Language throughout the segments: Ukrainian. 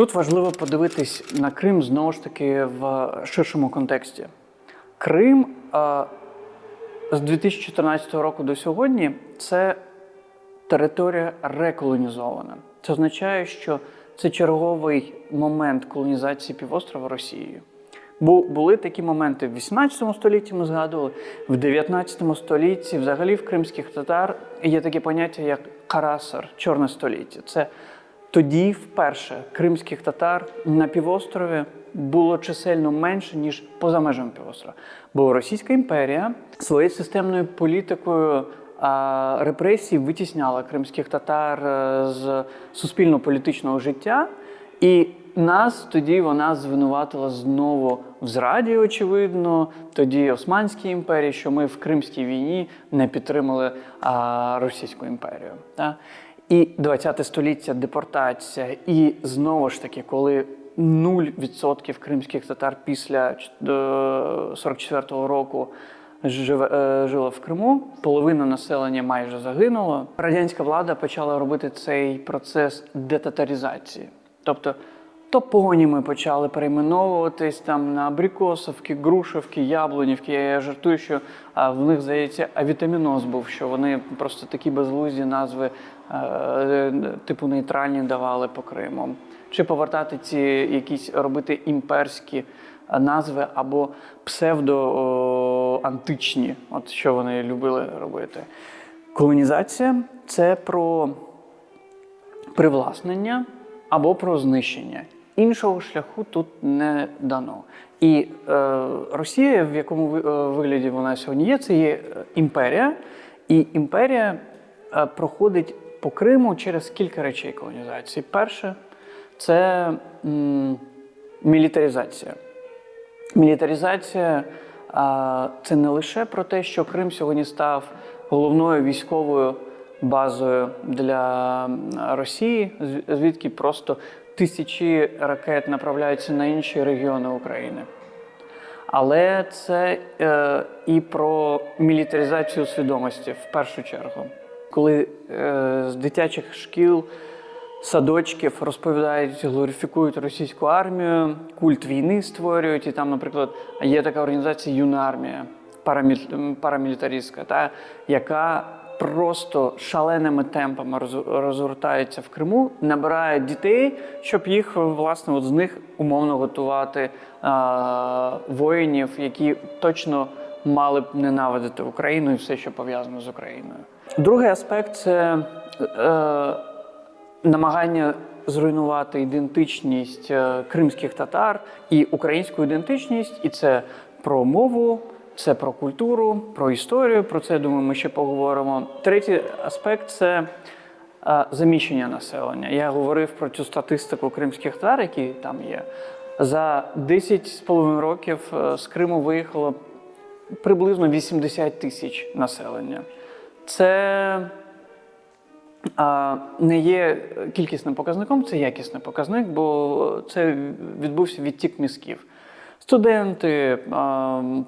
Тут важливо подивитись на Крим знову ж таки в ширшому контексті. Крим е, з 2014 року до сьогодні це територія реколонізована. Це означає, що це черговий момент колонізації півострова Росією. Бу були такі моменти в 18 столітті, ми згадували, в 19 столітті, взагалі в кримських татар є таке поняття як карасар, чорне століття. Це тоді вперше кримських татар на півострові було чисельно менше, ніж поза межами півострова. Бо Російська імперія своєю системною політикою репресій витісняла кримських татар е, з суспільно-політичного життя. І нас тоді вона звинуватила знову в зраді, очевидно, тоді Османській імперії, що ми в Кримській війні не підтримали Російську імперію. І 20 століття депортація, і знову ж таки, коли 0% кримських татар після 44-го року е, жило в Криму, половина населення майже загинуло. Радянська влада почала робити цей процес детатаризації. Тобто топоніми почали перейменовуватись там на Абрикосовки, Грушевки, Яблунівки. Я жартую, що в них здається авітаміноз був, що вони просто такі безглузді назви е, типу нейтральні давали по Криму. Чи повертати ці якісь робити імперські е, назви або псевдоантичні, от що вони любили робити. Колонізація це про привласнення або про знищення. Іншого шляху тут не дано. І е, Росія, в якому е, вигляді вона сьогодні є, це є е, імперія, і імперія е, проходить по Криму через кілька речей колонізації. Перше це м, мілітаризація. Мілітаризація а, це не лише про те, що Крим сьогодні став головною військовою базою для Росії, звідки просто тисячі ракет направляються на інші регіони України. Але це е, і про мілітаризацію свідомості в першу чергу. Коли е, з дитячих шкіл, садочків розповідають, глорифікують російську армію, культ війни створюють, і там, наприклад, є така організація Юна армія парамілітаристська, та, яка просто шаленими темпами роз- розгортається в Криму, набирає дітей, щоб їх власне от з них умовно готувати а, воїнів, які точно мали б ненавидити Україну і все, що пов'язано з Україною. Другий аспект це е, намагання зруйнувати ідентичність е, кримських татар і українську ідентичність, і це про мову, це про культуру, про історію. Про це думаю, ми ще поговоримо. Третій аспект це заміщення населення. Я говорив про цю статистику кримських татар, які там є. За 10,5 років е, з Криму виїхало приблизно 80 тисяч населення. Це не є кількісним показником, це якісний показник, бо це відбувся відтік мізків. Студенти,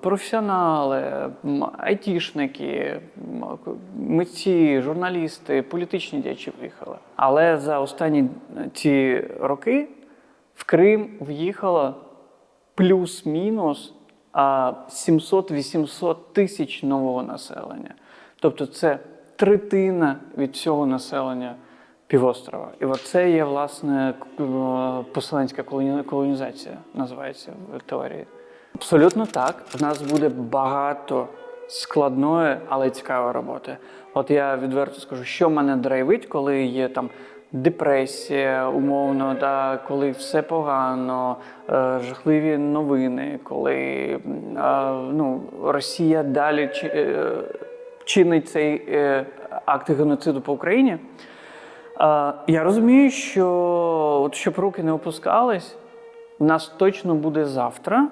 професіонали, айтішники, митці, журналісти, політичні діячі виїхали. Але за останні ці роки в Крим в'їхало плюс-мінус а, 700-800 тисяч нового населення. Тобто це третина від всього населення півострова. І от це є, власне, е, поселенська колонізація, називається в теорії. Абсолютно так. В нас буде багато складної, але цікавої роботи. От я відверто скажу, що мене драйвить, коли є там депресія, умовно, да, коли все погано, е, жахливі новини, коли е, ну, Росія далі чи, е, чинить цей е, акт геноциду по Україні. Я розумію, що от щоб руки не опускались, в нас точно буде завтра,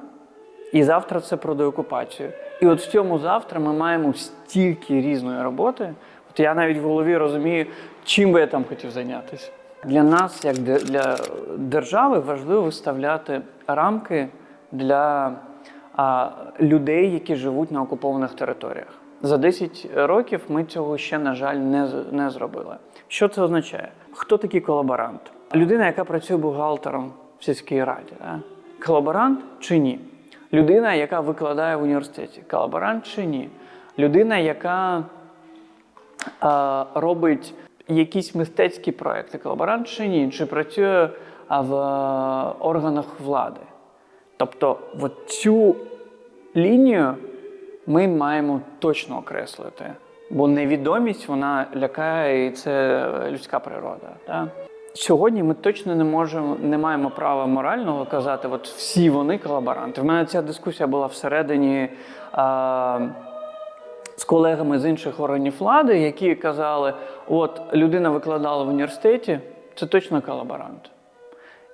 і завтра це про деокупацію. І от в цьому завтра ми маємо стільки різної роботи. От я навіть в голові розумію, чим би я там хотів зайнятися. Для нас, як для держави, важливо виставляти рамки для людей, які живуть на окупованих територіях. За 10 років ми цього ще, на жаль, не, не зробили. Що це означає? Хто такий колаборант? Людина, яка працює бухгалтером в сільській раді, да? колаборант чи ні? Людина, яка викладає в університеті, колаборант чи ні? Людина, яка а, робить якісь мистецькі проекти, колаборант чи ні? Чи працює в а, органах влади? Тобто, от цю лінію ми маємо точно окреслити. Бо невідомість вона лякає, і це людська природа. Так? Сьогодні ми точно не можемо, не маємо права морального казати, от всі вони колаборанти. В мене ця дискусія була всередині а, з колегами з інших органів влади, які казали: от людина викладала в університеті, це точно колаборант.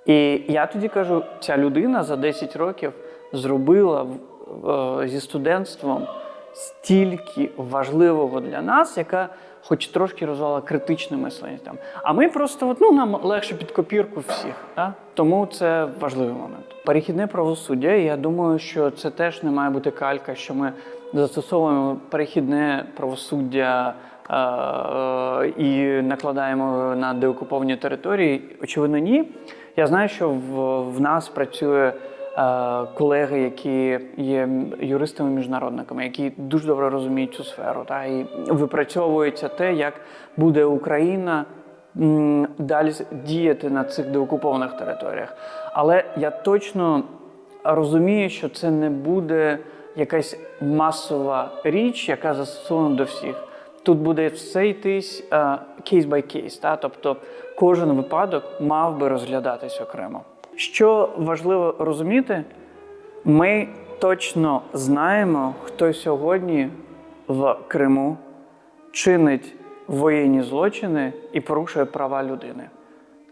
І я тоді кажу, ця людина за 10 років зробила зі студентством стільки важливого для нас, яка хоч трошки розвивала критичне мислення там. А ми просто от, ну, нам легше під копірку всіх. Да? Тому це важливий момент. Перехідне правосуддя, я думаю, що це теж не має бути калька, що ми застосовуємо перехідне правосуддя е, е, і накладаємо на деокуповані території. Очевидно, ні. Я знаю, що в, в нас працює е, колеги, які є юристами-міжнародниками, які дуже добре розуміють цю сферу, та і випрацьовується те, як буде Україна далі діяти на цих деокупованих територіях. Але я точно розумію, що це не буде якась масова річ, яка застосована до всіх. Тут буде все йтись кейс бай кейс, тобто кожен випадок мав би розглядатись окремо. Що важливо розуміти, ми точно знаємо, хто сьогодні в Криму чинить воєнні злочини і порушує права людини.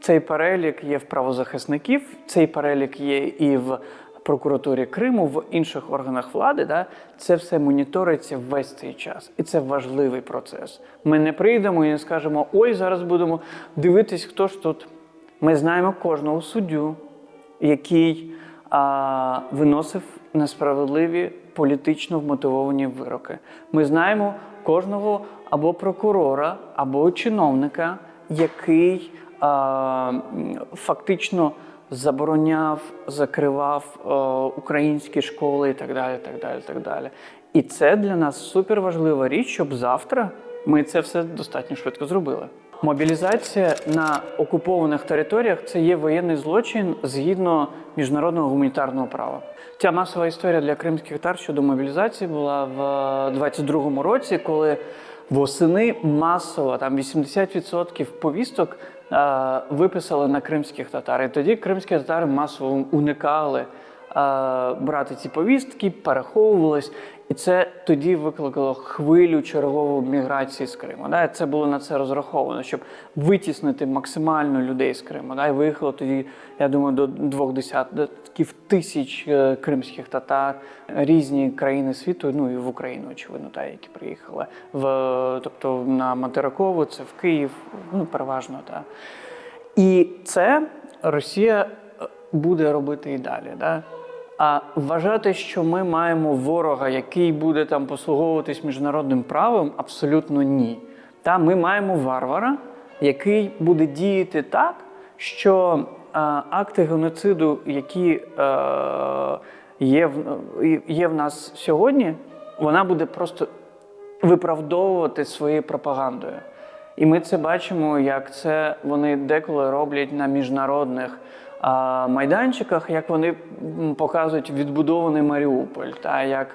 Цей перелік є в правозахисників, цей перелік є і в прокуратурі Криму, в інших органах влади. Да? Це все моніториться весь цей час. І це важливий процес. Ми не прийдемо і не скажемо, ой, зараз будемо дивитись, хто ж тут. Ми знаємо кожного суддю, який а, виносив несправедливі політично вмотивовані вироки. Ми знаємо кожного або прокурора, або чиновника, який а, фактично забороняв, закривав е, українські школи і так далі. так далі, так далі. І це для нас супер важлива річ, щоб завтра ми це все достатньо швидко зробили. Мобілізація на окупованих територіях це є воєнний злочин згідно міжнародного гуманітарного права. Ця масова історія для кримських татар щодо мобілізації була в 22-му році, коли восени масово там 80% повісток е, виписали на кримських татар. І тоді кримські татари масово уникали е, брати ці повістки, переховувались. І це тоді викликало хвилю чергової міграції з Криму. Да? Це було на це розраховано, щоб витіснити максимально людей з Криму. Да? І виїхало тоді, я думаю, до двох десятків тисяч е, кримських татар, різні країни світу, ну і в Україну, очевидно, та, які приїхали. В, тобто на Материкову, це в Київ, ну переважно. Та. І це Росія е, буде робити і далі. Да? А вважати, що ми маємо ворога, який буде там послуговуватись міжнародним правом, абсолютно ні. Та ми маємо варвара, який буде діяти так, що е, акти геноциду, які е, є, є в нас сьогодні, вона буде просто виправдовувати своєю пропагандою. І ми це бачимо, як це вони деколи роблять на міжнародних а, майданчиках, як вони показують відбудований Маріуполь, та як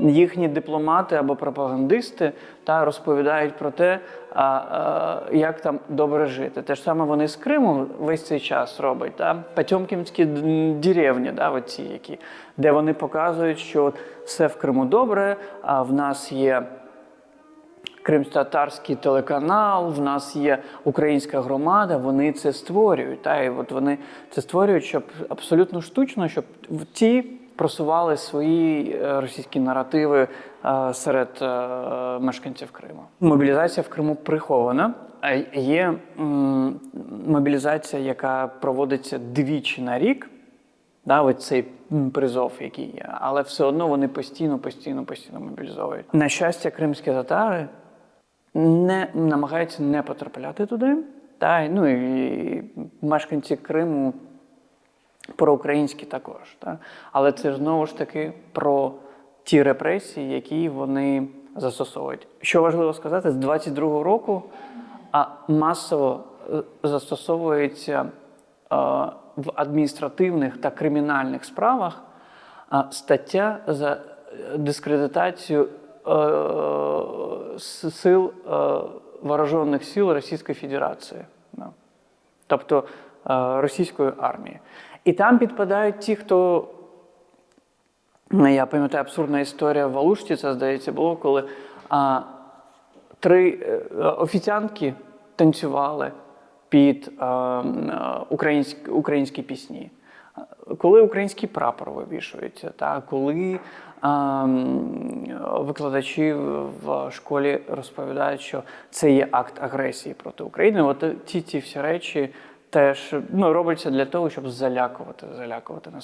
їхні дипломати або пропагандисти та розповідають про те, а, а, як там добре жити. Те ж саме вони з Криму весь цей час роблять. Та? Потьомкінські д- деревні, да, оці, які, де вони показують, що все в Криму добре, а в нас є. Кримсько-татарський телеканал, в нас є українська громада, вони це створюють. Та, і от вони це створюють, щоб абсолютно штучно, щоб ті просували свої е, російські наративи е, серед е, мешканців Криму. Мобілізація в Криму прихована. А є мобілізація, яка проводиться двічі на рік. Да, ось цей призов, який є, але все одно вони постійно, постійно, постійно мобілізовують. На щастя, кримські татари не намагаються не потрапляти туди, Та, ну і мешканці Криму проукраїнські також. Та? Але це знову ж таки про ті репресії, які вони застосовують. Що важливо сказати, з 22-го року а, масово е, застосовується е, в адміністративних та кримінальних справах а, стаття за е, дискредитацію с- сил е, вооружених сил Російської Федерації. Тобто е, російської армії. І там підпадають ті, хто. Ну, Я пам'ятаю абсурдна історія в Алушті, це здається, було, коли а, три е, офіціантки танцювали під а, м, українські, українські пісні. Коли український прапор вивішується, та коли викладачі в школі розповідають, що це є акт агресії проти України, от ті, ці всі речі теж ну, робляться для того, щоб залякувати, залякувати населення.